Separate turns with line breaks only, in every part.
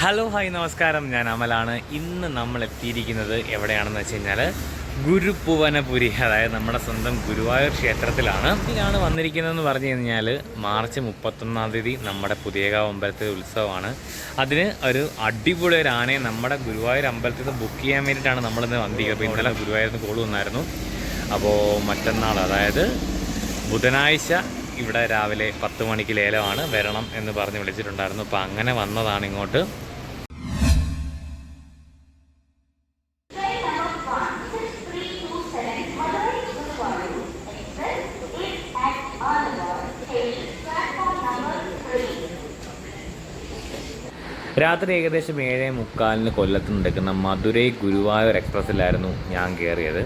Hello hi നമസ്കാരം. ഞാൻ അമലാണ്. ഇന്ന് നമ്മൾ എത്തിയിരിക്കുന്നത് എവിടെയാണെന്ന് വെച്ച് കഴിഞ്ഞാൽ ഗുരുപ്പുവനപുരി അതായത് നമ്മുടെ സ്വന്തം ഗുരുവായൂർ ക്ഷേത്രത്തിലാണ്. ഇതിലാണ് വന്നിരിക്കുന്നതെന്ന് പറഞ്ഞു കഴിഞ്ഞാൽ മാർച്ച് മുപ്പത്തൊന്നാം തീയതി നമ്മുടെ പുതിയകാവ് അമ്പലത്തിലെ ഉത്സവമാണ്. അതിന് ഒരു അടിപൊളി ഒരു ആനയെ നമ്മുടെ ഗുരുവായൂർ അമ്പലത്തിൽ നിന്ന് ബുക്ക് ചെയ്യാൻ വേണ്ടിയിട്ടാണ് നമ്മളിന്ന് വന്നിരിക്കുന്നത്. അപ്പോൾ ഇന്നലെ ഗുരുവായൂരിൽ നിന്ന് കോൾ വന്നായിരുന്നു. അപ്പോൾ മറ്റന്നാൾ അതായത് ബുധനാഴ്ച ഇവിടെ രാവിലെ പത്ത് മണിക്ക് ലേലമാണ് വരണം എന്ന് പറഞ്ഞ് വിളിച്ചിട്ടുണ്ടായിരുന്നു. അപ്പോൾ അങ്ങനെ വന്നതാണ് ഇങ്ങോട്ട്. രാത്രി ഏകദേശം ഏഴേ മുക്കാലിന് കൊല്ലത്ത് നടക്കുന്ന മധുരൈ ഗുരുവായൂർ എക്സ്പ്രസ്സിലായിരുന്നു ഞാൻ കയറിയത്.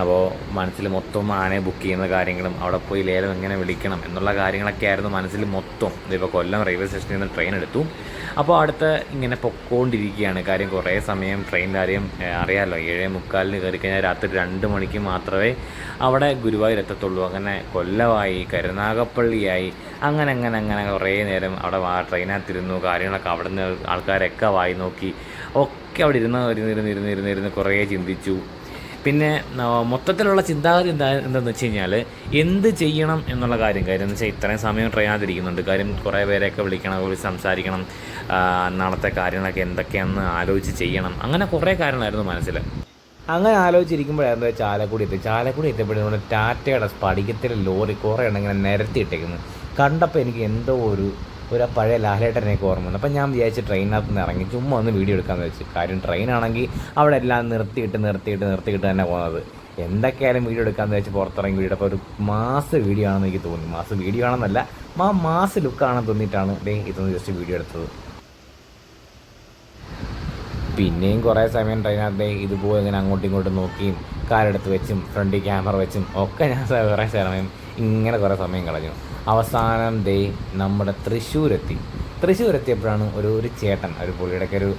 അപ്പോൾ മനസ്സിൽ മൊത്തം ആനയെ ബുക്ക് ചെയ്യുന്ന കാര്യങ്ങളും അവിടെ പോയി ലേലം എങ്ങനെ വിളിക്കണം എന്നുള്ള കാര്യങ്ങളൊക്കെ ആയിരുന്നു മനസ്സിൽ മൊത്തം. ഇതിപ്പോൾ കൊല്ലം റെയിൽവേ സ്റ്റേഷനിൽ നിന്ന് ട്രെയിൻ എടുത്തു. അപ്പോൾ അടുത്ത് ഇങ്ങനെ പൊക്കോണ്ടിരിക്കുകയാണ്. കാര്യം കുറേ സമയം കാര്യം ഏഹ്, അറിയാമല്ലോ ഏഴേ മുക്കാലിന് കയറി കഴിഞ്ഞാൽ രാത്രി രണ്ട് മണിക്ക് മാത്രമേ അവിടെ ഗുരുവായൂർ എത്തത്തുള്ളൂ. അങ്ങനെ കൊല്ലമായി കരുനാഗപ്പള്ളിയായി. അങ്ങനെ അങ്ങനെ അങ്ങനെ കുറേ നേരം അവിടെ ട്രെയിനകത്തിരുന്നു കാര്യങ്ങളൊക്കെ അവിടെ നിന്ന് ആൾക്കാരൊക്കെ വായി നോക്കി. ഒക്കെ അവിടെ ഇരുന്ന് ഇരുന്ന് ഇരുന്ന് ഇരുന്ന് ഇരുന്ന് ഇരുന്ന് കുറേ ചിന്തിച്ചു. പിന്നെ മൊത്തത്തിലുള്ള ചിന്താഗതി എന്താ എന്താണെന്ന് വെച്ച് കഴിഞ്ഞാൽ എന്ത് ചെയ്യണം എന്നുള്ള കാര്യം. കാര്യം എന്ന് വെച്ചാൽ ഇത്രയും സമയം ട്രയാതിരിക്കുന്നുണ്ട് കാര്യം കുറേ പേരെയൊക്കെ വിളിക്കണം വിളിച്ച് സംസാരിക്കണം നാളത്തെ കാര്യങ്ങളൊക്കെ എന്തൊക്കെയാണെന്ന് ആലോചിച്ച് ചെയ്യണം. അങ്ങനെ കുറേ കാര്യങ്ങളായിരുന്നു മനസ്സിൽ അങ്ങനെ ആലോചിച്ചിരിക്കുമ്പോഴായിരുന്നു ചാലക്കുടി എത്തി. ചാലക്കുടി എത്തിയപ്പോഴും ടാറ്റയുടെ സ്പടികത്തിലെ ലോറി കുറേ ഉണ്ടെങ്കിൽ നിരത്തിയിട്ടേക്കുന്നു കണ്ടപ്പോൾ എനിക്ക് എന്തോ ഒരു ഒരു പഴയ ലാലേട്ടനെയൊക്കെ ഓർമ്മ വന്നു. അപ്പം ഞാൻ വിചാരിച്ച് ട്രെയിനകത്ത് നിന്ന് ഇറങ്ങി ചുമ്മാ ഒന്ന് വീഡിയോ എടുക്കാമെന്ന് വെച്ച്. കാര്യം ട്രെയിനാണെങ്കിൽ അവിടെ എല്ലാം നിർത്തിയിട്ട് നിർത്തിയിട്ട് നിർത്തിയിട്ട് തന്നെ പോകുന്നത് എന്തൊക്കെയായാലും വീഡിയോ എടുക്കാമെന്ന് വെച്ച് പുറത്തിറങ്ങി വീഡിയോ അപ്പോൾ ഒരു മാസ് വീഡിയോ ആണെന്ന് എനിക്ക് തോന്നി. മാസ് വീഡിയോ ആണെന്നല്ല ആ മാസ് ലുക്കാണെന്ന് തോന്നിയിട്ടാണ് ഡേ ഇതൊന്ന് ജസ്റ്റ് വീഡിയോ എടുത്തത്. പിന്നെയും കുറേ സമയം ട്രെയിനകത്ത് ഇതുപോലെ ഇങ്ങനെ അങ്ങോട്ടും ഇങ്ങോട്ടും നോക്കിയും കാലെടുത്ത് വെച്ചും ഫ്രണ്ടിൽ ക്യാമറ വെച്ചും ഒക്കെ ഞാൻ കുറേ സമയം ഇങ്ങനെ കുറേ സമയം കളഞ്ഞു. അവസാനം ദേ നമ്മുടെ തൃശ്ശൂരെത്തി. തൃശ്ശൂർ എത്തിയപ്പോഴാണ് ഒരു ഒരു ചേട്ടൻ ഒരു പുള്ളിയുടെയൊക്കെ ഒരു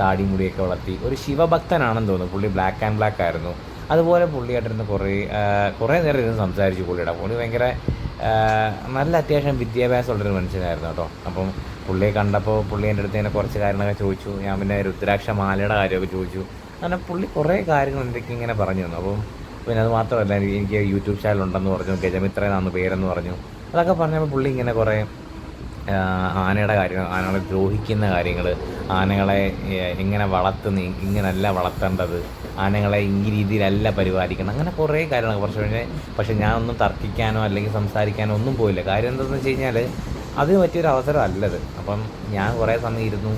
താടി മുടിയൊക്കെ വളർത്തി. ഒരു ശിവഭക്തനാണെന്ന് തോന്നുന്നു. പുള്ളി ബ്ലാക്ക് ആൻഡ് ബ്ലാക്ക് ആയിരുന്നു. അതുപോലെ പുള്ളിയായിട്ടിരുന്ന് കുറേ കുറേ നേരം ഇരുന്ന് സംസാരിച്ചു പുള്ളിയുടെ. പുള്ളി ഭയങ്കര നല്ല അത്യാവശ്യം വിദ്യാഭ്യാസമുള്ളൊരു മനുഷ്യനായിരുന്നു കേട്ടോ. അപ്പം പുള്ളിയെ കണ്ടപ്പോൾ പുള്ളി എന്റെ അടുത്ത് ഇങ്ങനെ കുറച്ച് കാര്യങ്ങളൊക്കെ ചോദിച്ചു. ഞാൻ പിന്നെ രുദ്രാക്ഷ മാലയുടെ കാര്യമൊക്കെ ചോദിച്ചു. അങ്ങനെ പുള്ളി കുറേ കാര്യങ്ങൾ എന്തൊക്കെ ഇങ്ങനെ പറഞ്ഞു തന്നു. അപ്പം പിന്നെ അത് മാത്രമല്ല എനിക്ക് യൂട്യൂബ് ചാനൽ ഉണ്ടെന്ന് പറഞ്ഞു. ഗജമിത്ര എന്നാണ് പേരെന്ന് പറഞ്ഞു. അതൊക്കെ പറഞ്ഞപ്പോൾ പുള്ളി ഇങ്ങനെ കുറേ ആനയുടെ കാര്യങ്ങൾ ആനകളെ ദ്രോഹിക്കുന്ന കാര്യങ്ങൾ ആനകളെ ഇങ്ങനെ വളർത്തുന്ന ഇങ്ങനല്ല വളർത്തേണ്ടത് ആനകളെ ഈ രീതിയിലല്ല പരിപാലിക്കണം അങ്ങനെ കുറേ കാര്യങ്ങൾ കുറച്ച് കഴിഞ്ഞാൽ പക്ഷേ ഞാനൊന്നും തർക്കിക്കാനോ അല്ലെങ്കിൽ സംസാരിക്കാനോ ഒന്നും പോയില്ല. കാര്യം എന്താണെന്ന് വെച്ച് കഴിഞ്ഞാൽ അതിന് പറ്റിയൊരു അവസരം അല്ലത്. അപ്പം ഞാൻ കുറേ സമയം ഇരുന്നു.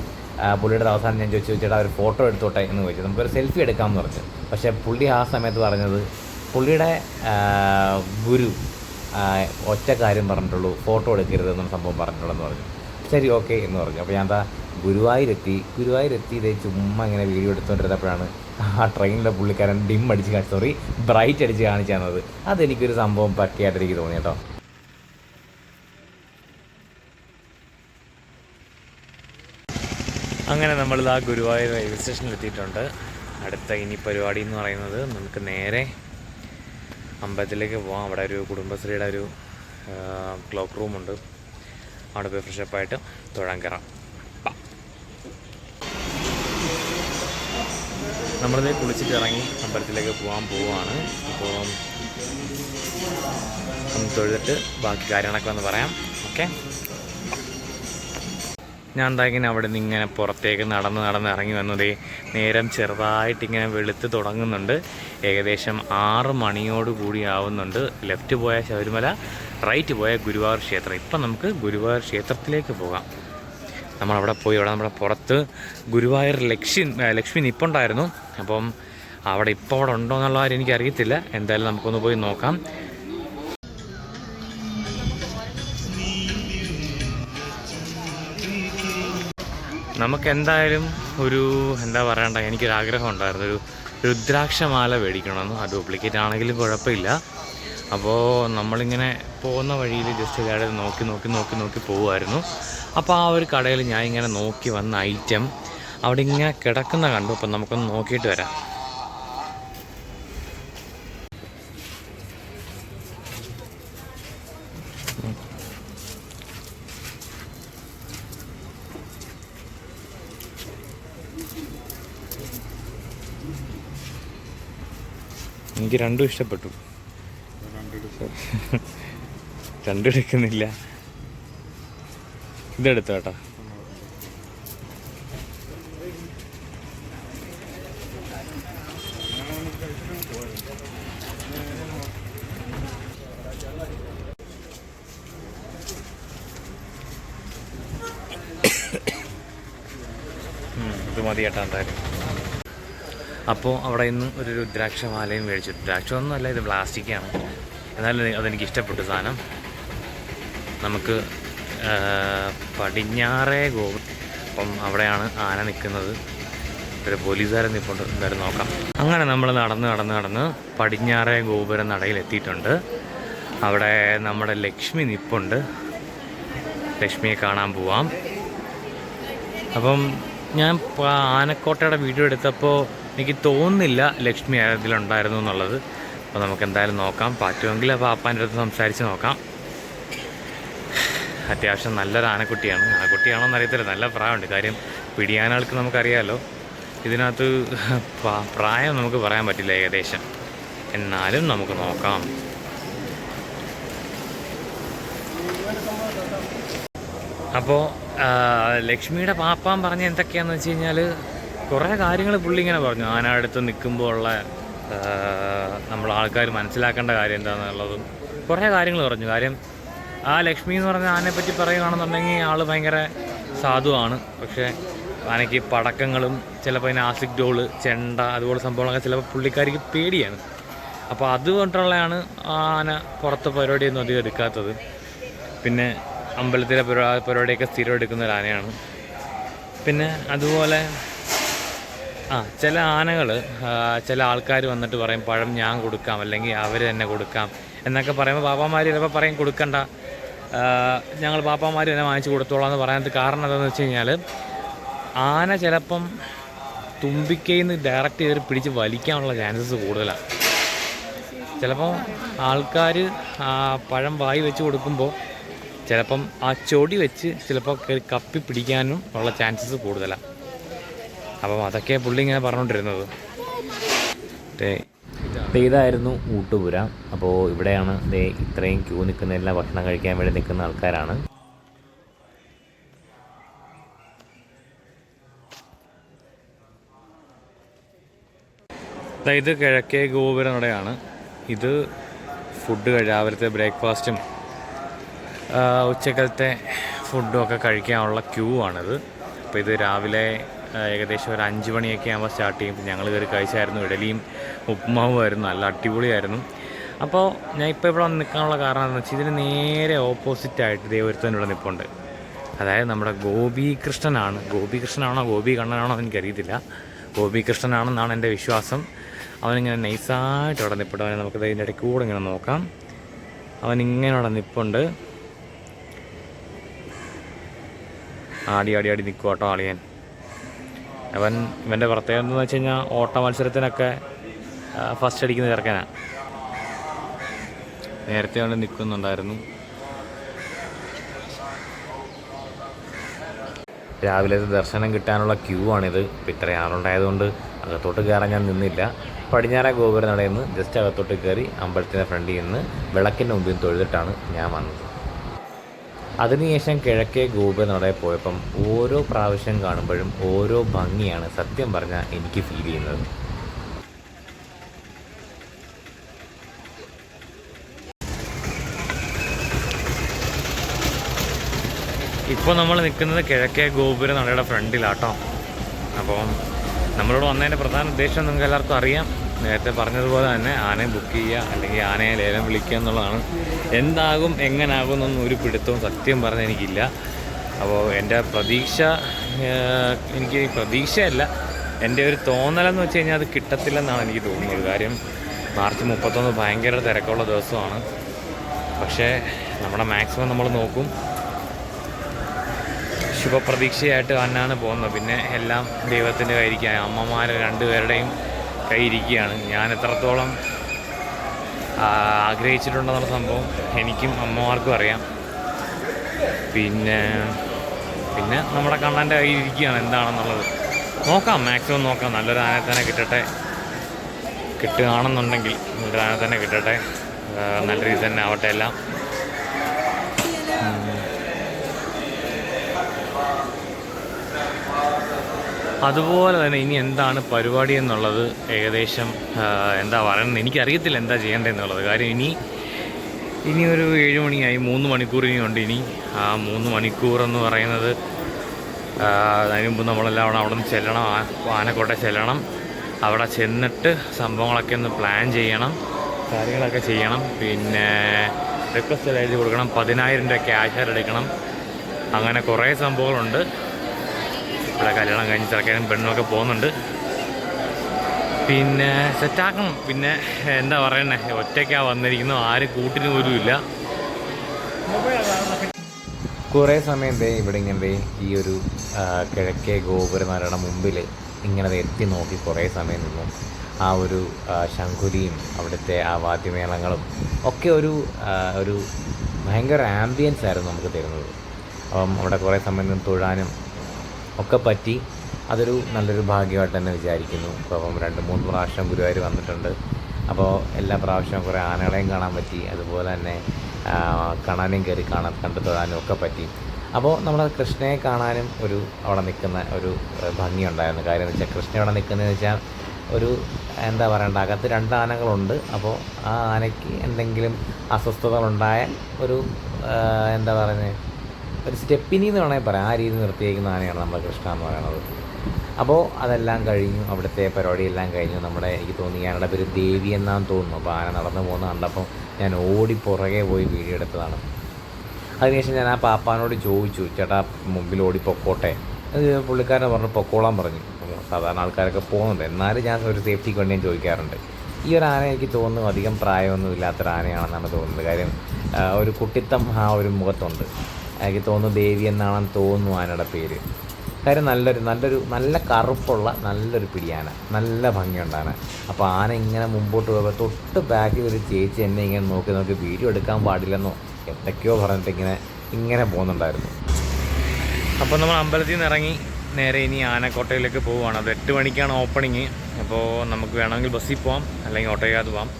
പുള്ളിയുടെ അവസാനം ഞാൻ ചോദിച്ചു ചേട്ടാ ഒരു ഫോട്ടോ എടുത്തോട്ടെ? എന്ന് ചോദിച്ചു. നമുക്കൊരു സെൽഫി എടുക്കാമെന്ന് പറഞ്ഞു. പക്ഷേ പുള്ളി ആ സമയത്ത് പറഞ്ഞത് പുള്ളിയുടെ ഗുരു ഒറ്റ കാര്യം പറഞ്ഞിട്ടുള്ളൂ. ഫോട്ടോ എടുക്കരുത് എന്നൊരു സംഭവം പറഞ്ഞിട്ടുള്ളൂ എന്ന് പറഞ്ഞു. ശരി ഓക്കെ എന്ന് പറഞ്ഞു. അപ്പോൾ ഞാൻ എന്താ ഗുരുവായൂരെത്തി. ഗുരുവായൂരെത്തി ഇതേ ചുമ്മാ ഇങ്ങനെ വീഡിയോ എടുത്തുകൊണ്ടിരുന്നപ്പോഴാണ് ആ ട്രെയിനിലെ പുള്ളിക്കാരൻ ഡിം അടിച്ച് സോറി ബ്രൈറ്റ് അടിച്ച് കാണിച്ചു തന്നത് അതെനിക്കൊരു സംഭവം പറ്റിയായിട്ട് എനിക്ക് തോന്നി കേട്ടോ. അങ്ങനെ നമ്മൾ ആ ഗുരുവായൂർ റെയിൽവേ സ്റ്റേഷനിൽ എത്തിയിട്ടുണ്ട്. അടുത്ത ഇനി പരിപാടി എന്ന് പറയുന്നത് നമുക്ക് നേരെ അമ്പലത്തിലേക്ക് പോകാം അവിടെ ഒരു കുടുംബശ്രീയുടെ ഒരു ക്ലോക്ക് റൂമുണ്ട് അവിടെ പോയി ഫ്രഷപ്പായിട്ട് തൊഴാൻ കയറാം. നമ്മളിത് കുളിച്ചിട്ട് ഇറങ്ങി അമ്പലത്തിലേക്ക് പോകാൻ പോവുകയാണ് അപ്പോൾ ഒന്ന് തൊഴുതിട്ട് ബാക്കി കാര്യങ്ങളൊക്കെ ഒന്ന് പറയാം. ഓക്കെ? ഞാൻ എന്താ ഇങ്ങനെ അവിടെ നിന്ന് ഇങ്ങനെ പുറത്തേക്ക് നടന്ന് നടന്ന് ഇറങ്ങി വന്നതേ നേരം ചെറുതായിട്ട് ഇങ്ങനെ വെളുത്ത് തുടങ്ങുന്നുണ്ട്. ഏകദേശം ആറ് മണിയോട് കൂടി ആവുന്നുണ്ട്. ലെഫ്റ്റ് പോയ ശബരിമല റൈറ്റ് പോയ ഗുരുവായൂർ ക്ഷേത്രം. ഇപ്പം നമുക്ക് ഗുരുവായൂർ ക്ഷേത്രത്തിലേക്ക് പോകാം. നമ്മളവിടെ പോയി അവിടെ നമ്മുടെ പുറത്ത് ഗുരുവായൂർ ലക്ഷ്മി ലക്ഷ്മി നിപ്പുണ്ടായിരുന്നു. അപ്പം അവിടെ ഇപ്പോൾ അവിടെ ഉണ്ടോ എന്നുള്ള കാര്യം എനിക്കറിയത്തില്ല എന്തായാലും നമുക്കൊന്ന് പോയി നോക്കാം. നമുക്ക് എന്തായാലും ഒരു എന്താ പറയണ്ട എനിക്കൊരാഗ്രഹം ഉണ്ടായിരുന്നു ഒരു രുദ്രാക്ഷമാല മേടിക്കണമെന്ന് ആ ഡ്യൂപ്ലിക്കേറ്റ് ആണെങ്കിലും കുഴപ്പമില്ല. അപ്പോൾ നമ്മളിങ്ങനെ പോകുന്ന വഴിയിൽ ജസ്റ്റ് കടയിൽ നോക്കി നോക്കി നോക്കി നോക്കി പോകുമായിരുന്നു അപ്പോൾ ആ ഒരു കടയിൽ ഞാൻ ഇങ്ങനെ നോക്കി വന്ന ഐറ്റം അവിടെ ഇങ്ങനെ കിടക്കുന്ന കണ്ടു. അപ്പം നമുക്കൊന്ന് നോക്കിയിട്ട് വരാം. എനിക്ക് രണ്ടും ഇഷ്ടപ്പെട്ടു. രണ്ടും എടുക്കുന്നില്ല ഇതെടുത്തു കേട്ടോ. ഇത് മതി ചേട്ടാ എന്തായാലും. അപ്പോൾ അവിടെ നിന്ന് ഒരു രുദ്രാക്ഷമാലയും മേടിച്ചു. രുദ്രാക്ഷമൊന്നും അല്ല ഇത് പ്ലാസ്റ്റിക്കാണ്. എന്നാലും അതെനിക്ക് ഇഷ്ടപ്പെട്ടു സാധനം. നമുക്ക് പടിഞ്ഞാറേ ഗോപുരം അപ്പം അവിടെയാണ് ആന നിൽക്കുന്നത്. ഒരു പോലീസുകാരൻ നിൽപ്പുണ്ട് എന്തായാലും നോക്കാം. അങ്ങനെ നമ്മൾ നടന്ന് നടന്ന് നടന്ന് പടിഞ്ഞാറേ ഗോപുരം നടയിൽ എത്തിയിട്ടുണ്ട്. അവിടെ നമ്മുടെ ലക്ഷ്മി നിപ്പുണ്ട്. ലക്ഷ്മിയെ കാണാൻ പോവാം. അപ്പം ഞാൻ ആനക്കോട്ടയുടെ വീഡിയോ എടുത്തപ്പോൾ എനിക്ക് തോന്നുന്നില്ല ലക്ഷ്മി അതിലുണ്ടായിരുന്നു എന്നുള്ളത്. അപ്പോൾ നമുക്ക് എന്തായാലും നോക്കാം. പറ്റുമെങ്കിൽ അപ്പോൾ അപ്പാന്റെ അടുത്ത് സംസാരിച്ച് നോക്കാം. അത്യാവശ്യം നല്ലൊരു ആനക്കുട്ടിയാണ്. ആനക്കുട്ടിയാണോ എന്നറിയത്തില്ല നല്ല പ്രായമുണ്ട്. കാര്യം പിടിയാനാൾക്ക് നമുക്കറിയാമല്ലോ ഇതിനകത്ത് പ്രായം നമുക്ക് പറയാൻ പറ്റില്ല ഏകദേശം. എന്നാലും നമുക്ക് നോക്കാം. അപ്പോൾ ലക്ഷ്മിയുടെ പാപ്പാൻ പറഞ്ഞ എന്തൊക്കെയാണെന്ന് വെച്ച് കഴിഞ്ഞാൽ കുറേ കാര്യങ്ങൾ പുള്ളി ഇങ്ങനെ പറഞ്ഞു. ആന അടുത്ത് നിൽക്കുമ്പോൾ ഉള്ള നമ്മൾ ആൾക്കാർ മനസ്സിലാക്കേണ്ട കാര്യം എന്താണെന്നുള്ളതും കുറേ കാര്യങ്ങൾ പറഞ്ഞു. കാര്യം ആ ലക്ഷ്മി എന്ന് പറഞ്ഞ ആനയെ പറ്റി പറയുകയാണെന്നുണ്ടെങ്കിൽ ആൾ ഭയങ്കര സാധുവാണ്. പക്ഷേ ആനയ്ക്ക് പടക്കങ്ങളും ചിലപ്പോൾ അതിന് ആസിക് ഡോൾ ചെണ്ട അതുപോലെ സംഭവങ്ങളൊക്കെ ചിലപ്പോൾ പുള്ളിക്കാരിക്ക് പേടിയാണ്. അപ്പോൾ അതുകൊണ്ടുള്ളതാണ് ആന പുറത്തെ പരിപാടിയൊന്നും അധികം എടുക്കാത്തത്. പിന്നെ അമ്പലത്തിലെ പരിപാടിയൊക്കെ സ്ഥിരം എടുക്കുന്ന ഒരു ആനയാണ്. പിന്നെ അതുപോലെ ആ ചില ആനകൾ ചില ആൾക്കാർ വന്നിട്ട് പറയും പഴം ഞാൻ കൊടുക്കാം അല്ലെങ്കിൽ അവർ തന്നെ കൊടുക്കാം എന്നൊക്കെ പറയുമ്പോൾ പാപ്പാമാർ ചിലപ്പോൾ പറയും കൊടുക്കണ്ട. ഞങ്ങൾ പാപ്പാമാർ തന്നെ വാങ്ങിച്ചു കൊടുത്തോളാം എന്ന് പറയാനത് കാരണം എന്താണെന്ന് വെച്ച് കഴിഞ്ഞാൽ ആന ചിലപ്പം തുമ്പിക്കയിൽ നിന്ന് ഡയറക്റ്റ് കയറി പിടിച്ച് വലിക്കാനുള്ള ചാൻസസ് കൂടുതലാണ് ചിലപ്പം ആൾക്കാർ പഴം വായി വെച്ച് കൊടുക്കുമ്പോൾ ചിലപ്പം ആ ചൊടി വെച്ച് ചിലപ്പോൾ കപ്പി പിടിക്കാനും ഉള്ള ചാൻസസ് കൂടുതലാണ് അപ്പം അതൊക്കെ പുള്ളി ഇങ്ങനെ പറഞ്ഞുകൊണ്ടിരുന്നത്. ഇതായിരുന്നു ഊട്ടുപുര. അപ്പോൾ ഇവിടെയാണ് ഇത്രയും ക്യൂ നിൽക്കുന്ന എല്ലാം ഭക്ഷണം കഴിക്കാൻ വേണ്ടി നിൽക്കുന്ന ആൾക്കാരാണ്. ഇത് കിഴക്കേ ഗോപുര നടയാണ് ഇത് ഫുഡ് രാവിലത്തെ ബ്രേക്ക്ഫാസ്റ്റും ഉച്ചക്കലത്തെ ഫുഡും ഒക്കെ കഴിക്കാനുള്ള ക്യൂ ആണിത്. അപ്പോൾ ഇത് രാവിലെ ഏകദേശം ഒരു അഞ്ച് മണിയൊക്കെ ആകുമ്പോൾ സ്റ്റാർട്ട് ചെയ്യും. ഞങ്ങൾ കയറി കഴിച്ചായിരുന്നു. ഇഡലിയും ഉപ്പുമാവും ആയിരുന്നു. നല്ല അടിപൊളിയായിരുന്നു. അപ്പോൾ ഞാൻ ഇപ്പോൾ ഇവിടെ വന്ന് നിൽക്കാനുള്ള കാരണം എന്താണെന്ന് വെച്ചാൽ ഇതിന് നേരെ ഓപ്പോസിറ്റായിട്ട് ദൈവരുത്തൻ ഇവിടെ നിൽപ്പുണ്ട് അതായത് നമ്മുടെ ഗോപികൃഷ്ണനാണ്. ഗോപികൃഷ്ണനാണോ ഗോപി കണ്ണനാണോ എന്ന് എനിക്കറിയത്തില്ല. ഗോപികൃഷ്ണനാണെന്നാണ് എന്റെ വിശ്വാസം. അവനിങ്ങനെ നൈസായിട്ട് അവിടെ നിൽപ്പുണ്ട് അവനെ നമുക്ക് ഇതിന്റെ ഇടയ്ക്ക് കൂടെ ഇങ്ങനെ നോക്കാം. അവനിങ്ങനെ അവിടെ നിൽപ്പുണ്ട് ആടി ആടി ആടി നിൽക്കും കേട്ടോ ആളിയൻ. അവൻ ഇവന്റെ പ്രത്യേകത എന്താണെന്ന് വെച്ച് കഴിഞ്ഞാൽ ഓട്ട മത്സരത്തിനൊക്കെ ഫസ്റ്റ് അടിക്കുന്ന ചെറുക്കനാണ് നേരത്തെ അവിടെ നിൽക്കുന്നുണ്ടായിരുന്നു രാവിലത്തെ ദർശനം കിട്ടാനുള്ള ക്യൂ ആണിത്. ഇത്ര ആളുണ്ടായതുകൊണ്ട് അകത്തോട്ട് കയറാൻ ഞാൻ നിന്നില്ല. പടിഞ്ഞാറ ഗോപുരം നടയിൽ നിന്ന് ജസ്റ്റ് അകത്തോട്ട് കയറി അമ്പലത്തിന്റെ ഫ്രണ്ടിൽ നിന്ന് വിളക്കിന്റെ മുമ്പിൽ തൊഴുതിട്ടാണ് ഞാൻ വന്നത്. അതിനുശേഷം കിഴക്കേ ഗോപുര നടയിൽ പോയപ്പം ഓരോ പ്രാവശ്യം കാണുമ്പോഴും ഓരോ ഭംഗിയാണ് സത്യം പറഞ്ഞാൽ എനിക്ക് ഫീൽ ചെയ്യുന്നത്. ഇപ്പോൾ നമ്മൾ നിൽക്കുന്നത് കിഴക്കേ ഗോപുര നടയുടെ ഫ്രണ്ടിലാട്ടോ അപ്പം നമ്മളോട് വന്നതിന്റെ പ്രധാന ഉദ്ദേശം നിങ്ങൾക്ക് എല്ലാവർക്കും അറിയാം. നേരത്തെ പറഞ്ഞതുപോലെ തന്നെ ആനയെ ബുക്ക് ചെയ്യുക അല്ലെങ്കിൽ ആനയെ ലേലം വിളിക്കുക എന്നുള്ളതാണ്. എന്താകും എങ്ങനാകും എന്നൊന്നും ഒരു പിടുത്തവും സത്യം പറഞ്ഞ എനിക്കില്ല. അപ്പോൾ എന്റെ പ്രതീക്ഷ എനിക്ക് പ്രതീക്ഷയല്ല. എന്റെ ഒരു തോന്നലെന്ന് വെച്ച് കഴിഞ്ഞാൽ അത് കിട്ടത്തില്ലെന്നാണ് എനിക്ക് തോന്നുന്നത്. കാര്യം മാർച്ച് മുപ്പത്തൊന്ന് ഭയങ്കര തിരക്കുള്ള ദിവസമാണ്. പക്ഷേ നമ്മുടെ മാക്സിമം നമ്മൾ നോക്കും. ശുഭപ്രതീക്ഷയായിട്ട് തന്നെയാണ് പോകുന്നത്. പിന്നെ എല്ലാം ദൈവത്തിന്റെ കയ്യിരിക്കുക അമ്മമാർ രണ്ടുപേരുടെയും കയ്യിരിക്കുകയാണ് ഞാൻ എത്രത്തോളം ആഗ്രഹിച്ചിട്ടുണ്ടെന്നുള്ള സംഭവം എനിക്കും അമ്മമാർക്കും അറിയാം. പിന്നെ പിന്നെ നമ്മുടെ കണ്ണന്റെ കയ്യിൽ ഇരിക്കുകയാണ് എന്താണെന്നുള്ളത്. നോക്കാം മാക്സിമം നോക്കാം. നല്ലൊരു ആനെ തന്നെ കിട്ടട്ടെ. കിട്ടുകയാണെന്നുണ്ടെങ്കിൽ നല്ലൊരു ആന തന്നെ കിട്ടട്ടെ. നല്ല രീതി തന്നെ ആവട്ടെ എല്ലാം. അതുപോലെ തന്നെ ഇനി എന്താണ് പരിപാടി എന്നുള്ളത് ഏകദേശം എന്താ പറയുന്നത് എനിക്കറിയത്തില്ല എന്താ ചെയ്യേണ്ടതെന്നുള്ളത്. കാര്യം ഇനി ഇനി ഒരു ഏഴ് മണിയായി മൂന്ന് മണിക്കൂർ ഇനിയുണ്ട് ഇനി. ആ മൂന്ന് മണിക്കൂർ എന്ന് പറയുന്നത് അതിന് മുമ്പ് നമ്മളെല്ലാം അവിടെ നിന്ന് ചെല്ലണം ആനക്കോട്ടെ ചെല്ലണം. അവിടെ ചെന്നിട്ട് സംഭവങ്ങളൊക്കെ ഒന്ന് പ്ലാൻ ചെയ്യണം കാര്യങ്ങളൊക്കെ ചെയ്യണം. പിന്നെ റിക്വസ്റ്റ് എഴുതി കൊടുക്കണം പതിനായിരം രൂപ ക്യാഷ് എടുക്കണം. അങ്ങനെ കുറേ സംഭവങ്ങളുണ്ട്. ഇവിടെ കല്യാണം കഴിഞ്ഞ് ചെറുക്കാനും പെണ്ണുമൊക്കെ പോകുന്നുണ്ട്. പിന്നെ സെറ്റാക്കണം പിന്നെ എന്താ പറയണേ? ഒറ്റയ്ക്കാണ് വന്നിരിക്കുന്നു. ആരും കൂട്ടിന് പോലും ഇല്ല. കുറേ സമയം ദേ ഇവിടെ ഇങ്ങനെ ഈ ഒരു കിഴക്കേ ഗോപുരനരയുടെ മുമ്പിൽ ഇങ്ങനെ എത്തി നോക്കി കുറേ സമയം നിന്നു. ആ ഒരു ശംഖുലിയും അവിടുത്തെ ആ വാദ്യമേളങ്ങളും ഒക്കെ ഒരു ഒരു ഭയങ്കര ആംബിയൻസ് ആയിരുന്നു നമുക്ക് തരുന്നത്. അപ്പം അവിടെ കുറേ സമയം നിന്ന് തൊഴാനും ഒക്കെ പറ്റി അതൊരു നല്ലൊരു ഭാഗ്യമായിട്ട് തന്നെ വിചാരിക്കുന്നു. അപ്പം രണ്ട് മൂന്ന് പ്രാവശ്യം ഗുരുവായൂർ വന്നിട്ടുണ്ട്. അപ്പോൾ എല്ലാ പ്രാവശ്യവും കുറേ ആനകളെയും കാണാൻ പറ്റി. അതുപോലെ തന്നെ കാണാനും കയറി കാണാൻ കണ്ടു ഒക്കെ പറ്റി. അപ്പോൾ നമ്മൾ കൃഷ്ണയെ കാണാനും ഒരു അവിടെ നിൽക്കുന്ന ഒരു ഭംഗിയുണ്ടായിരുന്നു. കാര്യം എന്ന് വെച്ചാൽ കൃഷ്ണ അവിടെ നിൽക്കുന്നതെന്ന് വെച്ചാൽ ഒരു എന്താ പറയണ്ട അകത്ത് രണ്ട് ആനകളുണ്ട്. അപ്പോൾ ആ ആനയ്ക്ക് എന്തെങ്കിലും അസ്വസ്ഥതകളുണ്ടായാൽ ഒരു എന്താ പറയുന്നത് ഒരു സ്റ്റെപ്പിനി എന്ന് വേണമെങ്കിൽ പറയാം. ആ രീതി നിർത്തിയേക്കുന്ന ആനയാണ് നമ്മുടെ കൃഷ്ണ എന്ന് പറയുന്നത്. അപ്പോൾ അതെല്ലാം കഴിഞ്ഞു. അവിടുത്തെ പരിപാടിയെല്ലാം കഴിഞ്ഞു. നമ്മുടെ എനിക്ക് തോന്നി ആനയുടെ പേര് ദേവി എന്നാന്ന് തോന്നുന്നു. അപ്പോൾ ആന നടന്നു പോകുന്ന കണ്ടപ്പോൾ ഞാൻ ഓടി പുറകെ പോയി വീഡിയോ എടുത്തതാണ്. അതിനുശേഷം ഞാൻ ആ പാപ്പാനോട് ചോദിച്ചു ചേട്ടാ മുമ്പിൽ ഓടി പൊക്കോട്ടെ? അത് പുള്ളിക്കാരൻ പറഞ്ഞു പൊക്കോളാൻ പറഞ്ഞു. സാധാരണ ആൾക്കാരൊക്കെ പോകുന്നുണ്ട്. എന്നാലും ഞാൻ ഒരു സേഫ്റ്റിക്ക് വേണ്ടി ഞാൻ ചോദിക്കാറുണ്ട്. ഈ ഒരു ആന എനിക്ക് തോന്നുന്നു അധികം പ്രായമൊന്നും ഇല്ലാത്തൊരു ആനയാണെന്നാണ് തോന്നുന്നത്. കാര്യം ഒരു കുട്ടിത്തം ആ ഒരു മുഖത്തുണ്ട്. എനിക്ക് തോന്നുന്നു ദേവി എന്നാണെന്ന് തോന്നുന്നു ആനയുടെ പേര്. കാര്യം നല്ലൊരു നല്ലൊരു നല്ല കറുപ്പുള്ള നല്ലൊരു പിടിയാന. നല്ല ഭംഗിയുണ്ടാണ്. അപ്പോൾ ആന ഇങ്ങനെ മുമ്പോട്ട് പോയപ്പോൾ തൊട്ട് ബാക്കിൽ ഒരു ചേച്ചി എന്നെ ഇങ്ങനെ നോക്കി നോക്കി വീഡിയോ എടുക്കാൻ പാടില്ലെന്നോ എന്തൊക്കെയോ പറഞ്ഞിട്ട് ഇങ്ങനെ ഇങ്ങനെ പോകുന്നുണ്ടായിരുന്നു. അപ്പോൾ നമ്മൾ അമ്പലത്തിൽ നിന്ന് ഇറങ്ങി നേരെ ഇനി ആനക്കോട്ടയിലേക്ക് പോവുകയാണ്. അത് എട്ട് മണിക്കാണ് ഓപ്പണിങ് അപ്പോൾ നമുക്ക് വേണമെങ്കിൽ ബസ്സിൽ പോവാം. അല്ലെങ്കിൽ ഓട്ടോയ്ക്കകത്ത് പോവാം.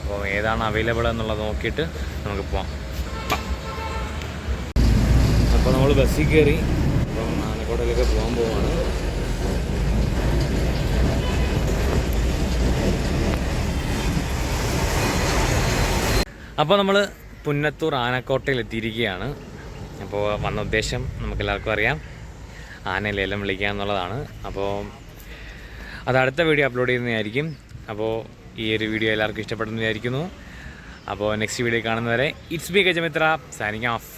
അപ്പോൾ ഏതാണ് അവൈലബിൾ എന്നുള്ളത് നോക്കിയിട്ട് നമുക്ക് പോവാം. അപ്പോൾ നമ്മൾ ബസ്സിൽ കയറി അപ്പം ആനക്കോട്ടയിലേക്ക് പോകാൻ പോവാണ്. അപ്പോൾ നമ്മൾ പുന്നത്തൂർ ആനക്കോട്ടയിൽ എത്തിയിരിക്കുകയാണ്. അപ്പോൾ വന്ന ഉദ്ദേശം നമുക്കെല്ലാവർക്കും അറിയാം. ആനയെ ലേലം വിളിക്കുക എന്നുള്ളതാണ്. അപ്പോൾ അത് അടുത്ത വീഡിയോ അപ്ലോഡ് ചെയ്യുന്നതായിരിക്കും. അപ്പോൾ ഈ ഒരു വീഡിയോ എല്ലാവർക്കും ഇഷ്ടപ്പെടുന്നു വിചാരിക്കുന്നു അപ്പോൾ നെക്സ്റ്റ് വീഡിയോ കാണുന്നവരെ it's be Gajamitra signing off